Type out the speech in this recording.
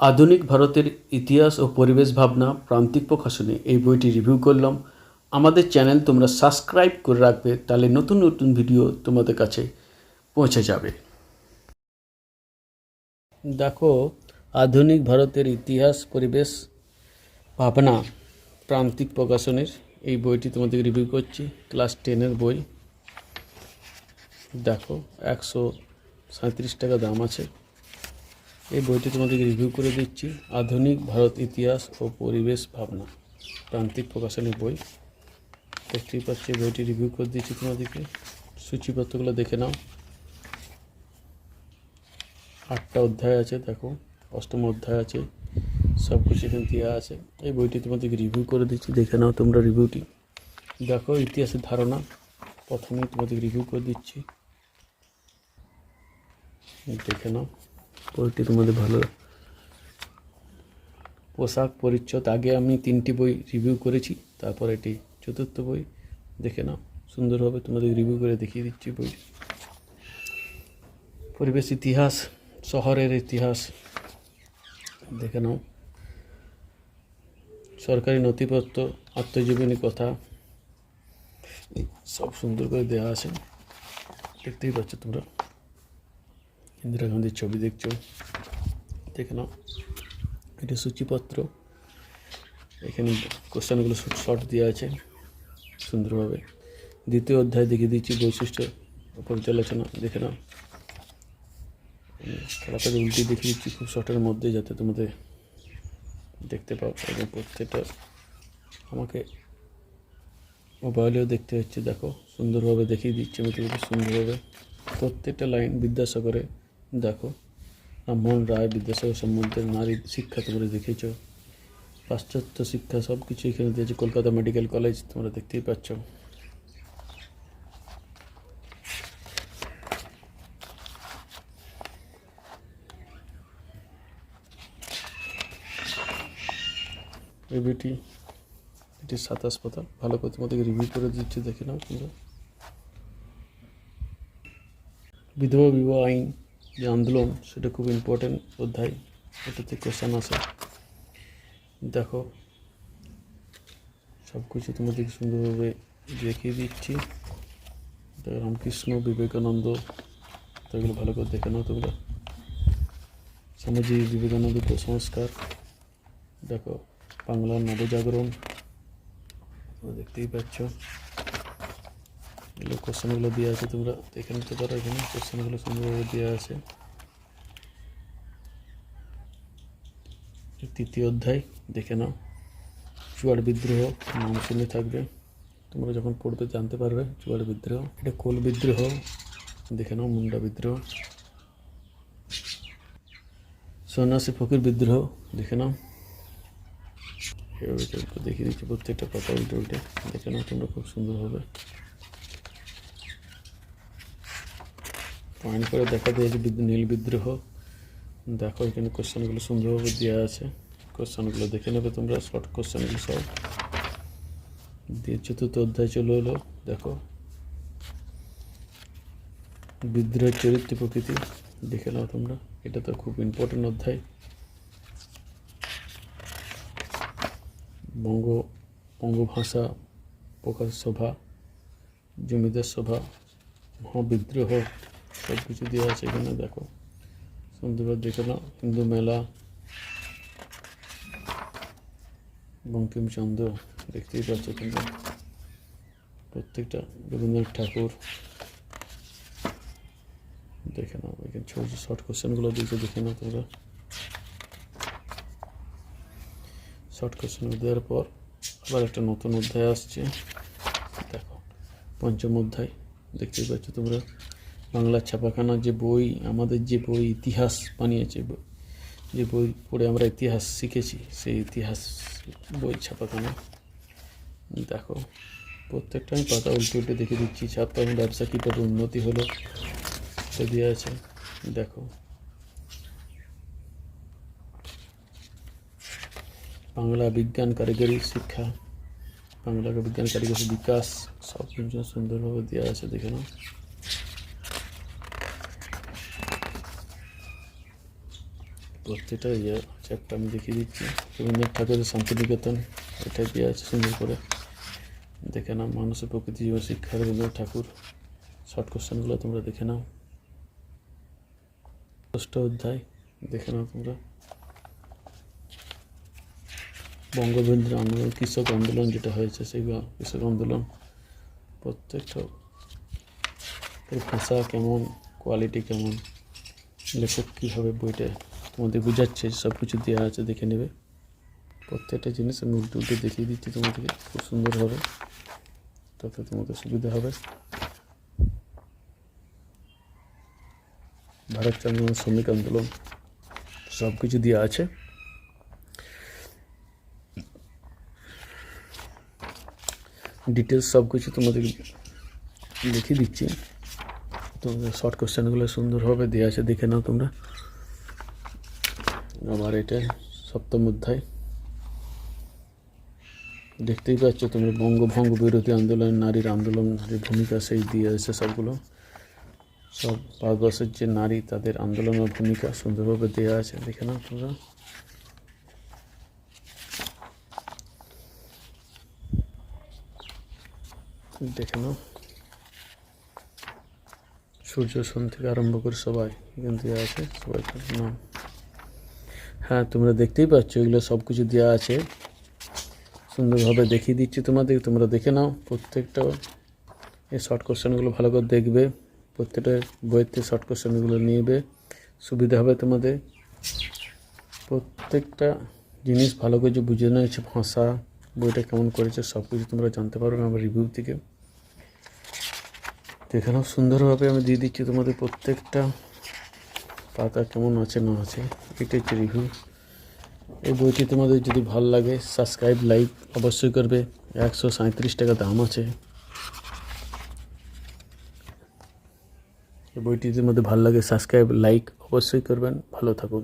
আধুনিক ভারতের ইতিহাস ও পরিবেশ ভাবনা প্রান্তিক প্রকাশনে এই বইটি রিভিউ করলাম। আমাদের চ্যানেল তোমরা সাবস্ক্রাইব করে রাখবে, তাহলে নতুন নতুন ভিডিও তোমাদের কাছে পৌঁছে যাবে। দেখো, আধুনিক ভারতের ইতিহাস, পরিবেশ, ভাবনা প্রান্তিক প্রকাশনের এই বইটি তোমাদের রিভিউ করছি, ক্লাস টেনের বই। দেখো, একশো সাঁত্রিশ টাকা দাম আছে। এই বইটি তোমাদেরকে রিভিউ করে দিচ্ছি। আধুনিক ভারত ইতিহাস ও পরিবেশ ভাবনা, প্রান্তিক প্রকাশনের বই। দেখতেই পাচ্ছি বইটি রিভিউ করে দিচ্ছি তোমাদেরকে। সূচিপত্রগুলো দেখে নাও। আটটা অধ্যায় আছে, দেখো, অষ্টম অধ্যায় আছে সব কিছু এখানে দেওয়া আছে। এই বইটি তোমাদেরকে রিভিউ করে দিচ্ছি, দেখে নাও তোমরা রিভিউটি দেখো, ইতিহাসের ধারণা, প্রথমেই তোমাদেরকে রিভিউ করে দিচ্ছি। দেখে নাও। বইটি তোমাদের ভালো। পোশাক পরিচ্ছদ আগে আমি তিনটি বই রিভিউ করেছি, তারপর এটি চতুর্থ বই। দেখে নাও সুন্দরভাবে তোমাদের রিভিউ করে দেখিয়ে দিচ্ছি বই। পরিবেশ ইতিহাস, শহরের ইতিহাস, দেখে নাও। সরকারি নথিপত্র, আত্মজীবনী কথা সব সুন্দর করে দেওয়া আছে। দেখতেই পাচ্ছ তোমরা। ইন্দিরা গান্ধীর ছবি দেখছ? দেখে নাও। এটা সূচিপত্র। এখানে কোশ্চেনগুলো শর্ট দেওয়া আছে সুন্দরভাবে। দ্বিতীয় অধ্যায় দেখিয়ে দিচ্ছি বৈশিষ্ট্য পর্যালোচনা। দেখে নাও। তাড়াতাড়ি উল্টে দেখিয়ে দিচ্ছি খুব শর্টের মধ্যে যাতে তোমাদের দেখতে পাও। এবং প্রত্যেকটা আমাকে মোবাইলেও দেখতে হচ্ছে। দেখো, সুন্দরভাবে দেখিয়ে দিচ্ছে আমি তোমাকে সুন্দরভাবে। প্রত্যেকটা লাইন বিদ্যাসাগরে দেখো রামমোহন রায় বিদ্যাসাগর সম্বন্ধে নারী শিক্ষা তোমরা দেখেছ। পাশ্চাত্য শিক্ষা সব কিছু এখানে দিয়েছে, কলকাতা মেডিকেল কলেজ, তোমরা দেখতেই পাচ্ছ। বইটি এটি সাত হাসপাতাল। ভালো করে তোমাদেরকে রিভিউ করে দিচ্ছি, দেখে নাও তোমরা। বিধবা বিবাহ আইন যে আন্দোলন, সেটা খুব ইম্পর্টেন্ট অধ্যায়। এটাতে কোশ্চেন আসে দেখো সব কিছু তোমাদেরকে সুন্দরভাবে দেখিয়ে দিচ্ছি। রামকৃষ্ণ, বিবেকানন্দ তো এগুলো ভালো করে দেখে নাও তোমরা। স্বামীজি বিবেকানন্দ কুসংস্কার। দেখো, বাংলার নবজাগরণ দেখতেই পাচ্ছ। এগুলো কোশ্চেনগুলো দেওয়া আছে, তোমরা দেখে নিতে পারো এখানে। কোশ্চেনগুলো সুন্দরভাবে দেওয়া আছে। তৃতীয় অধ্যায়, দেখে নাও। চুয়াড় বিদ্রোহ, নাম শুনে থাকবে। তোমরা যখন পড়বে, জানতে পারবে চুয়াড় বিদ্রোহ। এটা কোল বিদ্রোহ, দেখে নাও মুন্ডা বিদ্রোহ। সন্ন্যাসী ফকির বিদ্রোহ, দেখে নাও। দেখিয়ে দিচ্ছি প্রত্যেকটা পাতা উল্টে উল্টে। দেখে নাও তোমরা খুব সুন্দরভাবে পয়েন্ট করে দেখা দিয়েছে নীল বিদ্রোহ। দেখো এখানে কোশ্চেনগুলো সুন্দরভাবে দেওয়া আছে। কোশ্চেনগুলো দেখে নেবে তোমরা শর্ট কোশ্চেনগুলো সব। দিয়ে চতুর্থ অধ্যায় চলে এলো, দেখো। বিদ্রোহের চরিত্র প্রকৃতি, দেখে নাও তোমরা। এটা তো খুব ইম্পর্টেন্ট অধ্যায়। বঙ্গ, বঙ্গভাষা প্রকাশ সভা, জমিদার সভা, মহাবিদ্রোহ। সব কিছু দেওয়া আছে, এখানে দেখো। সুন্দরভাবে দেখে নাও, হিন্দু মেলা বঙ্কিমচন্দ্র দেখতেই পাচ্ছ তোমরা। প্রত্যেকটা রবীন্দ্রনাথ ঠাকুর। দেখে নাও, এখানে ছোট শর্ট কোশ্চেনগুলো দিয়েছে, দেখে নাও তোমরা। শর্ট কোশ্চেন দেওয়ার পর আবার একটা নতুন অধ্যায় আসছে। দেখো, পঞ্চম অধ্যায়, দেখতেই পাচ্ছ তোমরা। বাংলা ছাপাখানা যে বই, আমাদের যে বই ইতিহাস বানিয়েছে, যে বই পড়ে আমরা ইতিহাস শিখেছি, সেই ইতিহাস বই ছাপাখানা। দেখো, প্রত্যেকটা আমি পাতা উল্টে উল্টে দেখে দিচ্ছি ছাপা ব্যবসা কীভাবে উন্নতি হলো সে দেওয়া আছে। দেখো, বাংলা বিজ্ঞান কারিগরি শিক্ষা, বাংলা বিজ্ঞান কারিগরি বিকাশ, সব কিছু সুন্দরভাবে দেওয়া আছে, দেখে নাও। প্রত্যেকটা ইয়ে চ্যাপ্টার আমি দেখিয়ে দিচ্ছি। রবীন্দ্রনাথ ঠাকুরের শান্তিনিকেতন, এটা দিয়ে আছে সুন্দর করে? দেখে নাও, মানুষের প্রকৃতি, জীবন, শিক্ষা, রবীন্দ্রনাথ ঠাকুর। শর্ট কোশ্চেনগুলো তোমরা দেখে নাও। ষষ্ঠ অধ্যায়, দেখে নাও তোমরা। বঙ্গবন্ধু আন্দোলন, কৃষক আন্দোলন যেটা হয়েছে সেইগুলো কৃষক আন্দোলন। প্রত্যেকটা ভাষা কেমন কোয়ালিটি কেমন, লেখক কীভাবে বইটা তোমাদের বোঝাচ্ছে সব কিছু দেওয়া আছে, দেখে নেবে। প্রত্যেকটা জিনিস আমি উল্টে উল্টে দেখিয়ে দিচ্ছি তোমাদেরকে, খুব সুন্দর হবে। তাতে তোমাদের সুবিধা হবে। ভারত আন্দোলন শ্রমিক আন্দোলন সব কিছু দেওয়া আছে। ডিটেলস সব কিছু তোমাদের লিখে দিচ্ছি। তোমাদের শর্ট কোশ্চেনগুলো সুন্দরভাবে দেওয়া আছে, দেখে নাও তোমরা। আবার এটা সপ্তম অধ্যায়। দেখতেই পাচ্ছ তোমরা বঙ্গভঙ্গ বিরোধী আন্দোলন, নারীর আন্দোলন, নারীর ভূমিকা সেই দিয়ে আছে সবগুলো। সব ভারতবর্ষের যে নারী, তাদের আন্দোলনের ভূমিকা সুন্দরভাবে দেওয়া আছে। দেখে নাও তোমরা। দেখে নাও। সূর্য সোন থেকে আরম্ভ করে সবাই এখান দেওয়া আছে সবাই নাম। হ্যাঁ তোমরা দেখতেই পাচ্ছ, এগুলো সব কিছু দেওয়া আছে। সুন্দরভাবে দেখিয়ে দিচ্ছি তোমাদের, তোমরা দেখে নাও প্রত্যেকটা। এই শর্ট কোশ্চেনগুলো ভালো করে দেখবে, প্রত্যেকটা বইতে শর্ট কোশ্চেনগুলো নিবে, সুবিধা হবে তোমাদের। প্রত্যেকটা জিনিস ভালো করে যে বুঝে নিয়েছে ভাষা, বইটা কেমন করেছে সব কিছু তোমরা জানতে পারবে আমার রিভিউ থেকে। তো এখানেও সুন্দরভাবে আমি দিয়ে দিচ্ছি তোমাদের প্রত্যেকটা। পাতা কেমন আছে না আছে, এটা হচ্ছে রিভিউ এই বইটি তোমাদের যদি ভালো লাগে সাবস্ক্রাইব লাইক অবশ্যই করবে। একশো সাঁত্রিশ টাকা দাম আছে। এই বইটি মধ্যে ভালো লাগে সাবস্ক্রাইব লাইক অবশ্যই করবেন। ভালো থাকুন।